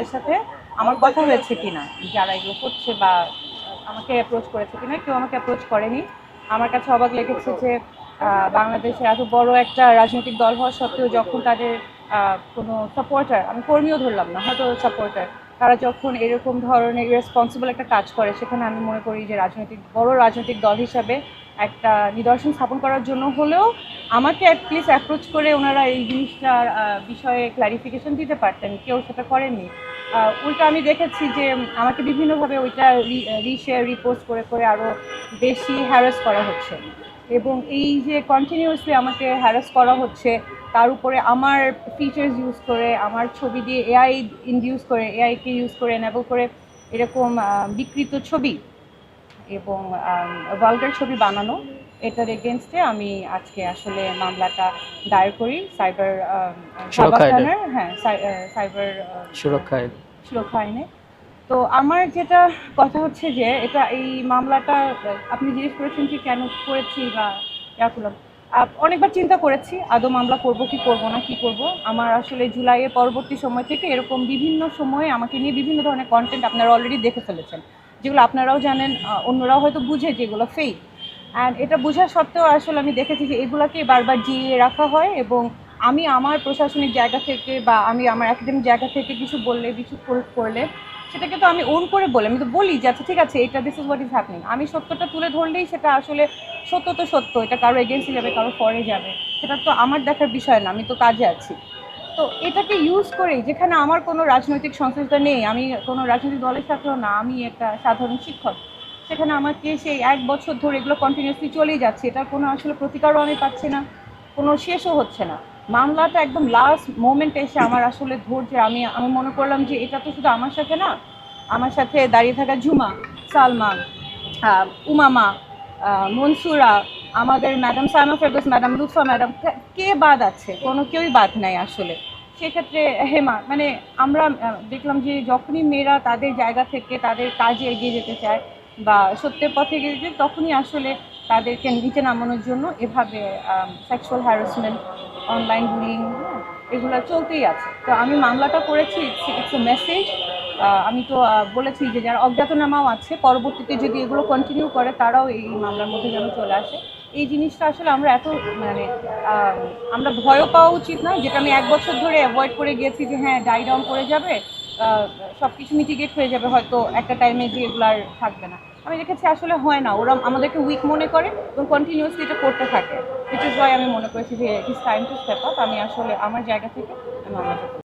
দলের সাথে আমার কথা হয়েছে কিনা যারা এগুলো করছে বা আমাকে অ্যাপ্রোচ করেছে কিনা কেউ আমাকে অ্যাপ্রোচ করেনি। আমার কাছে অবাক লেগেছে যে আহ, বাংলাদেশে এত বড় একটা রাজনৈতিক দল হওয়া সত্ত্বেও যখন তাদের কোনো সাপোর্টার আমি কর্মীও ধরলাম না হয়তো সাপোর্টার তারা যখন এরকম ধরনের রেসপন্সিবল একটা কাজ করে সেখানে আমি মনে করি যে রাজনৈতিক বড় রাজনৈতিক দল হিসাবে একটা নিদর্শন স্থাপন করার জন্য হলেও আমাকে অ্যাটলিস্ট অ্যাপ্রোচ করে ওনারা এই জিনিসটার বিষয়ে ক্লারিফিকেশন দিতে পারতেন কেউ সেটা করেননি। উল্টো আমি দেখেছি যে আমাকে বিভিন্নভাবে ওইটা রিশেয়ার রিপোস্ট করে করে আরও বেশি হ্যারাস করা হচ্ছে। এবং এই যে কন্টিনিউয়াসলি আমাকে হ্যারাস করা হচ্ছে, তার উপরে আমার ফিচার্স ইউজ করে, আমার ছবি দিয়ে এআই ইনডিউস করে এআইকে ইউজ করে এনেবল করে এরকম বিকৃত ছবি এবং ভালগার ছবি বানানো। এটার এগেনস্টে আমি আজকে আসলে মামলাটা দায়ের করি সাইবার হ্যাঁ সাইবার সুরক্ষা সুরক্ষা আইনে। তো আমার যেটা কথা হচ্ছে যে এটা এই মামলাটা আপনি জিজ্ঞেস করেছেন যে কেন করেছি বা ইয়া করলাম অনেকবার চিন্তা করেছি আদৌ মামলা করব কি করব না কি করব। আমার আসলে জুলাইয়ের পরবর্তী সময় থেকে এরকম বিভিন্ন সময়ে আমাকে নিয়ে বিভিন্ন ধরনের কন্টেন্ট আপনারা অলরেডি দেখে ফেলেছেন। যেগুলো আপনারাও জানেন অন্যরাও হয়তো বুঝে যেগুলো ফেক অ্যান্ড এটা বোঝা সত্ত্বেও আসলে আমি দেখেছি যে এগুলাকে বারবার জিয়ে রাখা হয় এবং আমি আমার প্রশাসনিক জায়গা থেকে বা আমি আমার একাডেমিক জায়গা থেকে কিছু বললে, কিছু করে- করলে, সেটাকে তো আমি ওন করে বলি। আমি তো বলি যে আচ্ছা ঠিক আছে, এটা this is what is happening আমি সত্যটা তুলে ধরলেই সেটা আসলে সত্য তো সত্য। এটা কারও এগেন্সি যাবে, কারও ফরে যাবে। সেটা তো আমার দেখার বিষয় না, আমি তো কাজে আছি। তো এটাকে ইউজ করে যেখানে আমার কোনো রাজনৈতিক সংশ্লিষ্ট নেই, আমি কোনো রাজনৈতিক দলের সাথেও না, আমি একটা সাধারণ শিক্ষক। সেখানে আমাকে সেই এক বছর ধরে এগুলো কন্টিনিউসলি চলেই যাচ্ছে। এটার কোনো আসলে প্রতিকারও আমি পাচ্ছি না কোনো শেষও হচ্ছে না। মামলাটা একদম লাস্ট মোমেন্টে এসে আমার আসলে ধৈর্য আমি আমি মনে করলাম যে এটা তো শুধু আমার সাথে না আমার সাথে দাঁড়িয়ে থাকা ঝুমা সালমা আহ, উমামা মনসুরা আমাদের madam Saima Ferdous madam Lutfa madam কে বাদ আছে? কোনো কেউই বাদ নাই আসলে। সেক্ষেত্রে হেমা মানে আমরা দেখলাম যে যখনই মেয়েরা তাদের জায়গা থেকে তাদের কাজে এগিয়ে যেতে চায় বা সত্যের পথে চায়, তখনই আসলে তাদেরকে নিচে নামানোর জন্য এভাবে সেক্সুয়াল হ্যারাসমেন্ট অনলাইন বুলিং এগুলো চলতেই আছে। তো আমি মামলাটা করেছি ইটস এ মেসেজ আমি তো বলেছি যে যারা অজ্ঞাতনামাও আছে পরবর্তীতে যদি এগুলো কন্টিনিউ করে তারাও এই মামলার মধ্যে যেন চলে আসে। এই জিনিসটা আসলে আমরা এত মানে আমরা ভয়ও পাওয়া উচিত না যেটা আমি এক বছর ধরে অ্যাভয়েড করে গিয়েছি যে হ্যাঁ ডাই ডাউন করে যাবে সব কিছু মিটিগেট হয়ে যাবে, হয়তো একটা টাইমে যে এগুলো আর থাকবে না। আমি দেখেছি আসলে হয় না, ওরা আমাদেরকে উইক মনে করে এবং কন্টিনিউসলি এটা করতে থাকে। ইট ইজ ওয়াই আমি মনে করেছি যে it is time to step up আমি আসলে আমার জায়গা থেকে আমি করি